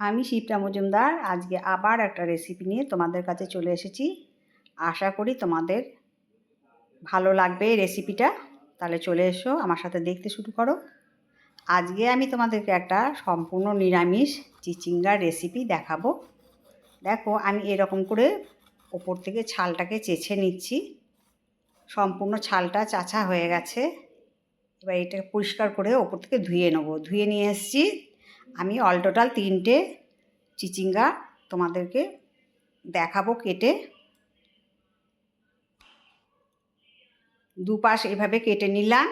আমি শিপ্রা মজুমদার, আজকে আবার একটা রেসিপি নিয়ে তোমাদের কাছে চলে এসেছি। আশা করি তোমাদের ভালো লাগবে এই রেসিপিটা তাহলে চলে এসো, আমার সাথে দেখতে শুরু করো। আজকে আমি তোমাদেরকে একটা সম্পূর্ণ নিরামিষ চিচিঙ্গার রেসিপি দেখাবো। দেখো, আমি এরকম করে ওপর থেকে ছালটাকে চেছে নিচ্ছি। সম্পূর্ণ ছালটা চাচা হয়ে গেছে। এবার এটা পরিষ্কার করে ওপর থেকে ধুয়ে নেব। ধুয়ে নিয়ে এসেছি। আমি অল টোটাল তিনটে চিচিঙ্গা তোমাদেরকে দেখাবো কেটে। দুপাশ এভাবে কেটে নিলাম।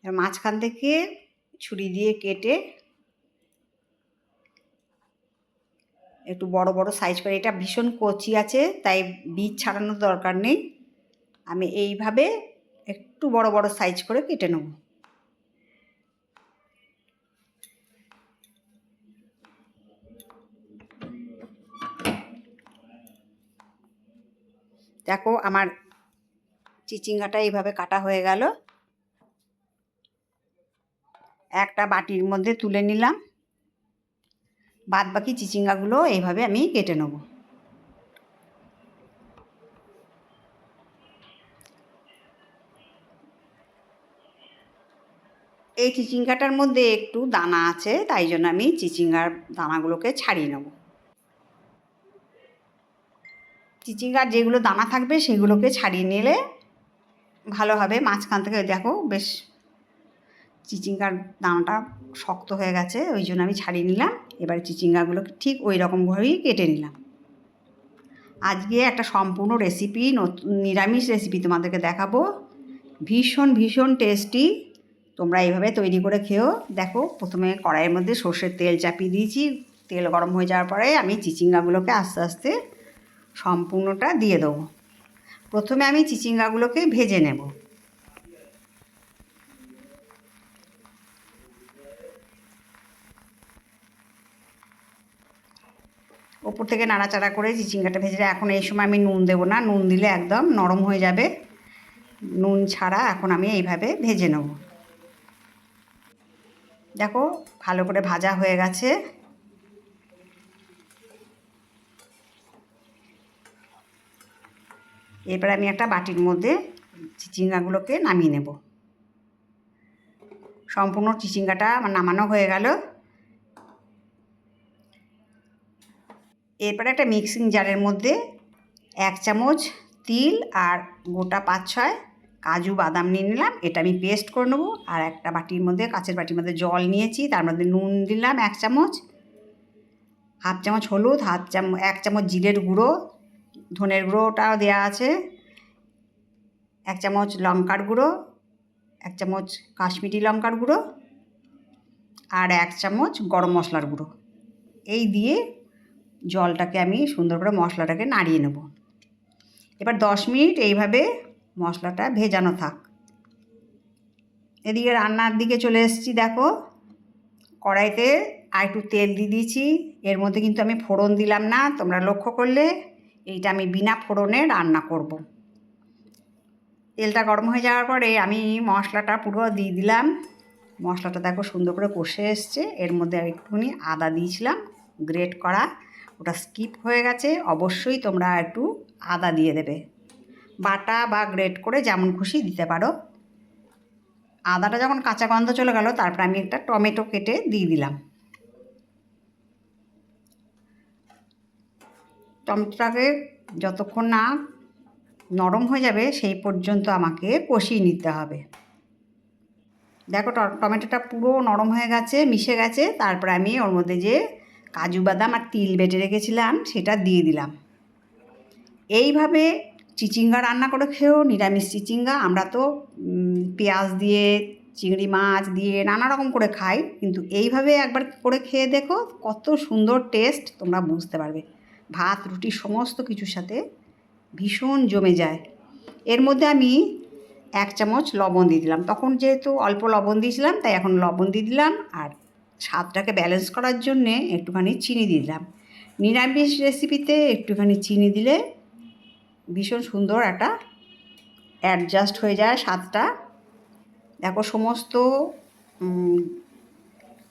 এবার মাঝখান থেকে ছুরি দিয়ে কেটে একটু বড় বড় সাইজ করে। এটা ভীষণ কচি আছে, তাই বীজ ছাড়ানোর দরকার নেই। আমি এইভাবে একটু বড় বড় সাইজ করে কেটে নেব। দেখো আমার চিচিঙ্গাটা এইভাবে কাটা হয়ে গেল। একটা বাটির মধ্যে তুলে নিলাম। বাদ বাকি চিচিঙ্গাগুলো এইভাবে আমি কেটে নেব। এই চিচিঙ্গাটার মধ্যে একটু দানা আছে, তাই জন্য আমি চিচিঙ্গার দানাগুলোকে ছাড়িয়ে নেব। চিচিঙ্গার যেগুলো দানা থাকবে সেগুলোকে ছাড়িয়ে নিলে ভালো হবে। মাঝখান থেকে দেখো বেশ চিচিঙ্গার দানাটা শক্ত হয়ে গেছে, ওই জন্য আমি ছাড়িয়ে নিলাম। এবার চিচিঙ্গাগুলোকে ঠিক ওই রকমভাবেই কেটে নিলাম। আজকে একটা সম্পূর্ণ রেসিপি নতুন নিরামিষ রেসিপি তোমাদেরকে দেখাবো। ভীষণ ভীষণ টেস্টি তোমরা এইভাবে তৈরি করে খেও। দেখো, প্রথমে কড়াইয়ের মধ্যে সর্ষের তেল চাপিয়ে দিয়েছি। তেল গরম হয়ে যাওয়ার পরে আমি চিচিঙ্গাগুলোকে আস্তে আস্তে সম্পূর্ণটা দিয়ে দেবো। প্রথমে আমি চিচিঙ্গাগুলোকে ভেজে নেব। ওপর থেকে নাড়াচাড়া করে চিচিঙ্গাটা ভেজে এখন এই সময় আমি নুন দেবো না, নুন দিলে একদম নরম হয়ে যাবে। নুন ছাড়া এখন আমি এইভাবে ভেজে নেব। দেখো, ভালো করে ভাজা হয়ে গেছে। এরপর আমি একটা বাটির মধ্যে চিচিঙ্গাগুলোকে নামিয়ে নেব। সম্পূর্ণ চিচিঙ্গাটা আমার নামানো হয়ে গেল। এরপরে একটা মিক্সিং জারের মধ্যে এক চামচ তিল আর গোটা পাঁচ ছয় কাজু বাদাম নিয়ে নিলাম। এটা আমি পেস্ট করে নেব আর একটা বাটির মধ্যে, কাঁচের বাটির মধ্যে জল নিয়েছি। তার মধ্যে নুন দিলাম এক চামচ, হাফ চামচ হলুদ, হাফ চামচ এক চামচ জিরের গুঁড়ো ধনের গুঁড়োটাও দেওয়া আছে। এক চামচ লঙ্কার গুঁড়ো, এক চামচ কাশ্মীরি লঙ্কার গুঁড়ো আর এক চামচ গরম মশলার গুঁড়ো। এই দিয়ে জলটাকে আমি সুন্দর করে মশলাটাকে নাড়িয়ে নেব। এবার দশ মিনিট এইভাবে মশলাটা ভেজানো থাক। এদিকে রান্নার দিকে চলে এসেছি, দেখো। কড়াইতে আর একটু তেল দিয়ে দিয়েছি। এর মধ্যে কিন্তু আমি ফোড়ন দিলাম না, তোমরা লক্ষ্য করলে এইটা আমি বিনা ফোড়নে রান্না করব। তেলটা গরম হয়ে যাওয়ার পরে আমি মশলাটা পুরো দিয়ে দিলাম। মশলাটা দেখো সুন্দর করে কষে এসছে। এর মধ্যে একটুখানি আদা দিয়েছিলাম, গ্রেট করা। ওটা স্কিপ হয়ে গেছে, অবশ্যই তোমরা একটু আদা দিয়ে দেবে। বাটা বা গ্রেট করে যেমন খুশি দিতে পারো। আদাটা যখন কাঁচা গন্ধ চলে গেল, তারপর আমি একটা টমেটো কেটে দিয়ে দিলাম। টমেটোটাকে যতক্ষণ না নরম হয়ে যাবে, সেই পর্যন্ত আমাকে কষিয়ে নিতে হবে। দেখো টমেটোটা পুরো নরম হয়ে গেছে, মিশে গেছে। তারপরে আমি ওর মধ্যে যে কাজু বাদাম আর তিল বেটে রেখেছিলাম, সেটা দিয়ে দিলাম। এইভাবে চিচিঙ্গা রান্না করে খেয়েও নিরামিষ চিচিঙ্গা। আমরা তো পেঁয়াজ দিয়ে, চিংড়ি মাছ দিয়ে নানা রকম করে খাই। কিন্তু এইভাবে একবার করে খেয়ে দেখো, কত সুন্দর টেস্ট, তোমরা বুঝতে পারবে। ভাত, রুটি, সমস্ত কিছুর সাথে ভীষণ জমে যায়। এর মধ্যে আমি এক চামচ লবণ দিয়ে দিলাম। তখন যেহেতু অল্প লবণ দিয়েছিলাম, তাই এখন লবণ দিয়ে দিলাম আর স্বাদটাকে ব্যালেন্স করার জন্যে একটুখানি চিনি দিয়ে দিলাম। নিরামিষ রেসিপিতে একটুখানি চিনি দিলে ভীষণ সুন্দর একটা অ্যাডজাস্ট হয়ে যায় স্বাদটা। দেখো সমস্ত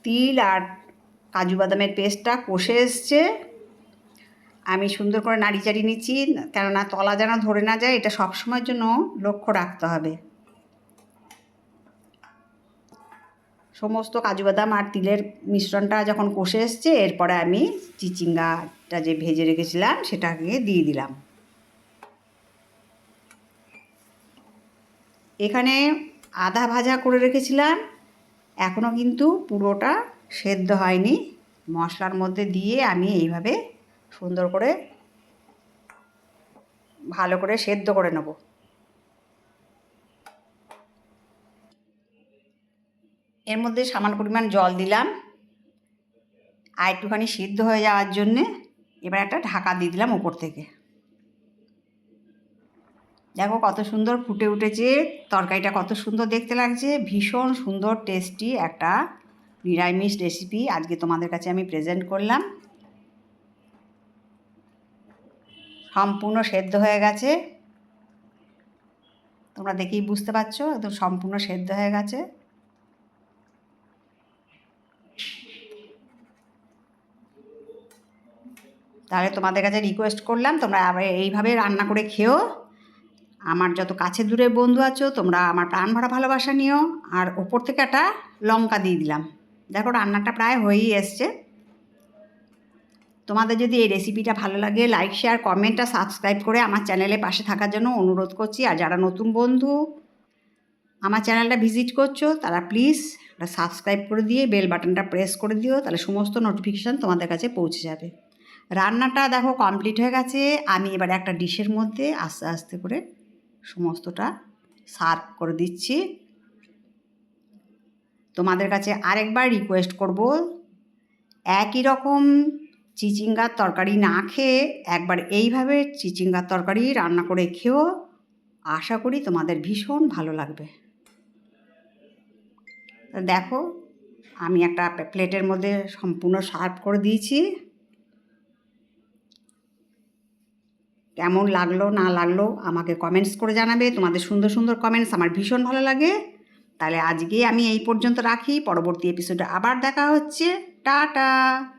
তিল আর কাজু বাদামের পেস্টটা কষে এসছে। আমি সুন্দর করে নাড়ি চাড়িয়ে নিচ্ছি, কেননা তলা যেন ধরে না যায়, এটা সবসময়ের জন্য লক্ষ্য রাখতে হবে। সমস্ত কাজু বাদাম আর তিলের মিশ্রণটা যখন কষে এসছে, এরপরে আমি চিচিঙ্গাটা যে ভেজে রেখেছিলাম, সেটাকে দিয়ে দিলাম। এখানে আধা ভাজা করে রেখেছিলাম এখনও কিন্তু পুরোটা সেদ্ধ হয়নি। মশলার মধ্যে দিয়ে আমি এইভাবে সুন্দর করে ভালো করে সেদ্ধ করে নেব। এর মধ্যে সামান্য পরিমাণ জল দিলাম। আর একটুখানি সিদ্ধ হয়ে যাওয়ার জন্যে এবার একটা ঢাকা দিয়ে দিলাম উপর থেকে। দেখো কত সুন্দর ফুটে উঠেছে, তরকারিটা কত সুন্দর দেখতে লাগছে, ভীষণ সুন্দর টেস্টি একটা নিরামিষ রেসিপি আজকে তোমাদের কাছে আমি প্রেজেন্ট করলাম। সম্পূর্ণ সেদ্ধ হয়ে গেছে। তোমরা দেখেই বুঝতে পারছ, একদম সম্পূর্ণ সেদ্ধ হয়ে গেছে। তাহলে তোমাদের কাছে রিকোয়েস্ট করলাম, তোমরা এইভাবে রান্না করে খেও। আমার যত কাছে দূরে বন্ধু আছো, তোমরা আমার প্রাণ ভরা ভালোবাসা নিও। আর ওপর থেকে একটা লঙ্কা দিয়ে দিলাম। দেখো রান্নাটা প্রায় হয়েই এসছে। তোমাদের যদি এই রেসিপিটা ভালো লাগে লাইক শেয়ার কমেন্ট আর সাবস্ক্রাইব করে আমার চ্যানেলে পাশে থাকার জন্য অনুরোধ করছি। আর যারা নতুন বন্ধু আমার চ্যানেলটা ভিজিট করছ, তারা প্লিজ ওটা সাবস্ক্রাইব করে দিয়ে বেল বাটনটা প্রেস করে দিও, তাহলে সমস্ত নোটিফিকেশান তোমাদের কাছে পৌঁছে যাবে। রান্নাটা দেখো কমপ্লিট হয়ে গেছে। আমি এবার একটা ডিশের মধ্যে আস্তে আস্তে করে সমস্তটা সার্ভ করে দিচ্ছি। তোমাদের কাছে আরেকবার রিকোয়েস্ট করব। একই রকম চিচিঙ্গার তরকারি না খেয়ে একবার এইভাবে চিচিঙ্গার তরকারি রান্না করে খেও আশা করি তোমাদের ভীষণ ভালো লাগবে। দেখো, আমি একটা প্লেটের মধ্যে সম্পূর্ণ সার্ভ করে দিয়েছি। কেমন লাগল, না লাগল আমাকে কমেন্টস করে জানাবে। তোমাদের সুন্দর সুন্দর কমেন্টস আমার ভীষণ ভালো লাগে। তাহলে আজকে আমি এই পর্যন্ত রাখি। পরবর্তী এপিসোডে আবার দেখা হচ্ছে। টাটা!